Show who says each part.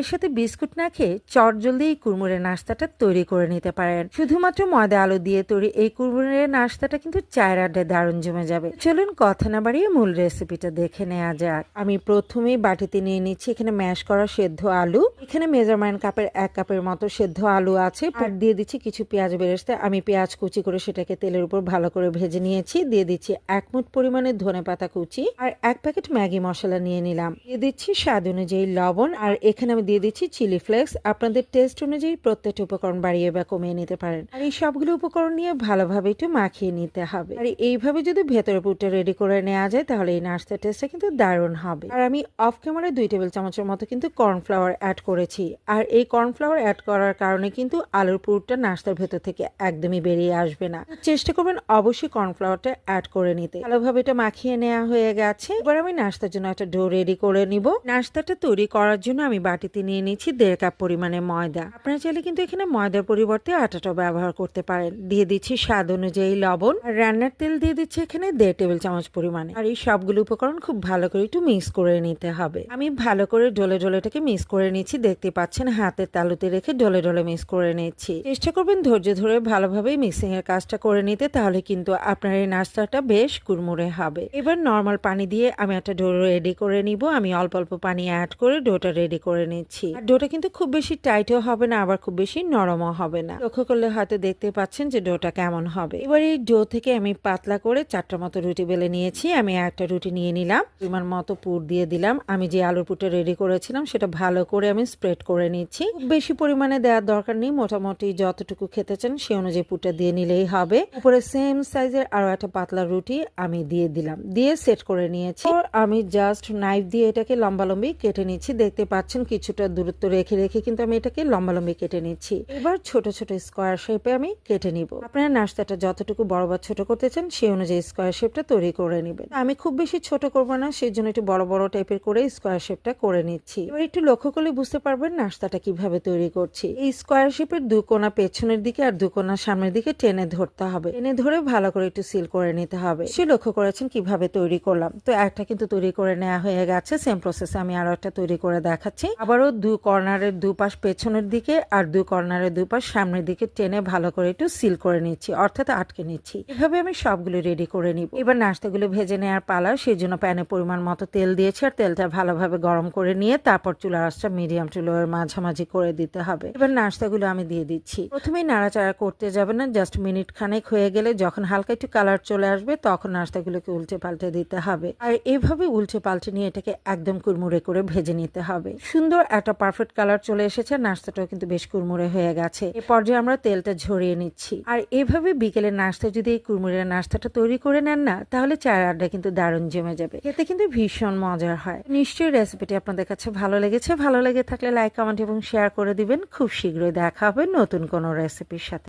Speaker 1: চায়ের সাথে বিস্কুট না খেয়ে চট জলদি এই কুরমুরের নাস্তাটা তৈরি করে নিতে পারেন। শুধুমাত্র ময়দা আলু দিয়ে তৈরি এই কুরমুরের নাস্তাটা কিন্তু চায়ের আড্ডায় দারুণ জমে যাবে। চলুন কথা না বাড়িয়ে মূল রেসিপিটা দেখে নেওয়া যাক। আমি প্রথমেই বাটিতে নিয়ে নিচ্ছি এখানে ম্যাশ করা সেদ্ধ আলু। এখানে মেজারমেন্ট কাপের এক কাপের মতো সেদ্ধ আলু আছে। আর দিয়ে দিচ্ছি কিছু পেঁয়াজ বেরেস্তে। আমি পেঁয়াজ কুচি করে সেটাকে তেলের উপর ভালো করে ভেজে নিয়েছি। দিয়ে দিচ্ছি এক মুঠ পরিমাণে ধনে পাতা কুচি। আর এক প্যাকেট ম্যাগি মশলা নিয়ে নিলাম। দিয়ে দিচ্ছি স্বাদ অনুযায়ী লবণ। আর এখানে আমি দিয়ে দিচ্ছি চিলি ফ্লেক্স। আপনাদের টেস্ট অনুযায়ী প্রত্যেকটা উপকরণ বাড়িয়ে বা কমিয়ে নিতে পারেন। আর এই সবগুলো উপকরণ নিয়ে ভালোভাবে একটু মাখিয়ে নিতে হবে। আর এইভাবে যদি ভেতরে পুরটা রেডি করে নেওয়া যায়, তাহলে এই নাস্তার টেস্টটা কিন্তু দারুণ হবে। আর আমি অফ ক্যামেরায় দুই টেবিল চামচের মতো কিন্তু কর্নফ্লাওয়ার অ্যাড করেছি। আর এই কর্নফ্লাওয়ার অ্যাড করার কারণে কিন্তু আলুর পুরটা নাস্তার ভেতর থেকে একদমই বেরিয়ে আসবে না। চেষ্টা করবেন অবশ্যই কর্নফ্লাওয়ারটা অ্যাড করে নিতে। ভালোভাবে এটা মাখিয়ে নেওয়া হয়ে গেছে। এবার আমি নাস্তার জন্য একটা ডো রেডি করে নিব। নাস্তাটা তৈরি করার জন্য আমি বাটিতে নিয়ে নিচ্ছি দেড় কাপ পরিমাণে ময়দা। আপনারা চাইলে কিন্তু এখানে ময়দার পরিবর্তে আটাটা ব্যবহার করতে পারেন। দিয়ে দিচ্ছি স্বাদ অনুযায়ী লবণ। আর রান্নার তেল দিয়ে দিচ্ছি এখানে দেড় টেবিল চামচ পরিমাণে। আর এই সবগুলো উপকরণ খুব ভালো করে একটু মিক্স করে নিতে হবে। আমি ভালো করে ডলে ডলেটাকে মিক্স করে নিচ্ছি। দেখতে পাচ্ছেন হাতের তালুতে রেখে ডলে ডলে মিক্স করে নিচ্ছি। চেষ্টা করবেন ধৈর্য ধরে ভালোভাবে মিক্সিং এর কাজটা করে নিতে, তাহলে কিন্তু আপনার এই নাস্তাটা বেশ কুড়মুড়ে হবে। এবার নর্মাল পানি দিয়ে আমি একটা ডো রেডি করে নিব। আমি অল্প অল্প পানি অ্যাড করে ডোটা রেডি করে নিচ্ছি আর ডোটা কিন্তু খুব বেশি টাইটও হবে না, আবার খুব বেশি নরমও হবে না। লক্ষ্য করলে হয়তো দেখতে পাচ্ছেন যে ডোটা কেমন হবে। এবার এই ডো থেকে আমি পাতলা করে চারটা মতো রুটি বেলে নিয়েছি। আমি একটা রুটি নিয়ে নিলাম। পরিমাণ মতো পুর দিয়ে দিলাম। আমি যে আলুর পুরটা রেডি করেছিলাম, সেটা ভালো করে আমি স্প্রেড করে নিচ্ছি। বেশি পরিমাণে দেওয়ার দরকার নেই। মোটামুটি যতটুকু খেতে চান সেই অনুযায়ী পুরটা দিয়ে নিলেই হবে। উপরে সেম সাইজের আরও একটা পাতলা রুটি আমি দিয়ে দিলাম। দিয়ে সেট করে নিয়েছি। আমি জাস্ট নাইফ দিয়ে এটাকে লম্বালম্বি কেটে নিচ্ছি। দেখতে পাচ্ছেন কিছুটা দূরত্ব রেখে রেখে কিন্তু আমি এটাকে লম্বা লম্বি কেটে নিচ্ছি। এবার ছোট ছোট স্কোয়ার শেপে আমি কেটে নিব। আপনারা নাস্তাটা যতটুকু বড় বা ছোট করতে চান সেই অনুযায়ী স্কোয়ার শেপটা তৈরি করে নেবেন। আমি খুব বেশি ছোট করব না সেই জন্য একটু বড় বড় টাইপের করে স্কোয়ার শেপটা করে নিচ্ছি। এবার একটু লক্ষ্য করলে বুঝতে পারবেন নাস্তাটা কীভাবে তৈরি করছি। এই স্কোয়ার শেপের দু কোনা পেছনের দিকে আর দু কোনা সামনের দিকে টেনে ধরতে হবে। টেনে ধরে ভালো করে একটু সিল করে নিতে হবে। সে লক্ষ্য করেছেন কীভাবে তৈরি করলাম। তো একটা কিন্তু তৈরি করে নেওয়া হয়ে গেছে সেম প্রসেসে আমি আরও একটা তৈরি করে দেখাচ্ছি। আবারও দু কর্নারের দুপাশ পেছনের দিকে আর দু কর্নারের দুপাশ সামনের দিকে টেনে ভালো করে একটু সিল করে নিচ্ছি, অর্থাৎ আটকে নিচ্ছি। এভাবে আমি সবগুলো রেডি করে নিব। এবার নাস্তাগুলো ভেজে নেওয়ার পালা সেই জন্য প্যানে পরিমাণ মতো তেল দিয়েছি আর তেলটা ভালোভাবে গরম করে নিয়ে তারপর চুলার আঁচটা মিডিয়াম টু লোয়ের মাঝামাঝি করে দিতে হবে। এবার নাস্তাগুলো আমি দিয়ে দিচ্ছি। প্রথমেই নাড়াচাড়া করতে যাবে না জাস্ট মিনিট খানেক হয়ে গেলে যখন হালকা একটু কালার চলে আসবে তখন নাস্তাগুলোকে উল্টে পাল্টে দিতে হবে। আর এভাবে উল্টে পাল্টে নিয়ে এটাকে একদম কুড়মুড়ে করে ভেজে নিতে হবে। সুন্দর একটা পারফেক্ট কালার চলে এসেছে, নাস্তাটাও কিন্তু বেশ কুড়মুড়ে হয়ে গেছে। এ পর্যায়ে আমরা তেলটা ঝরিয়ে নিচ্ছি। আর এভাবে বিকেলের নাস্তা যদি এই কুড়মুড়ের নাস্তাটা তৈরি করে নেন না, তাহলে চায়ের আড্ডা কিন্তু দারুণ জমে যাবে। এতে কিন্তু ভীষণ মজার হয়। নিশ্চয়ই রেসিপিটি আপনাদের কাছে ভালো লেগেছে। ভালো লেগে থাকলে লাইক কমেন্ট এবং শেয়ার করে দিবেন। খুব শীঘ্রই দেখা হবে নতুন কোনো রেসিপির সাথে।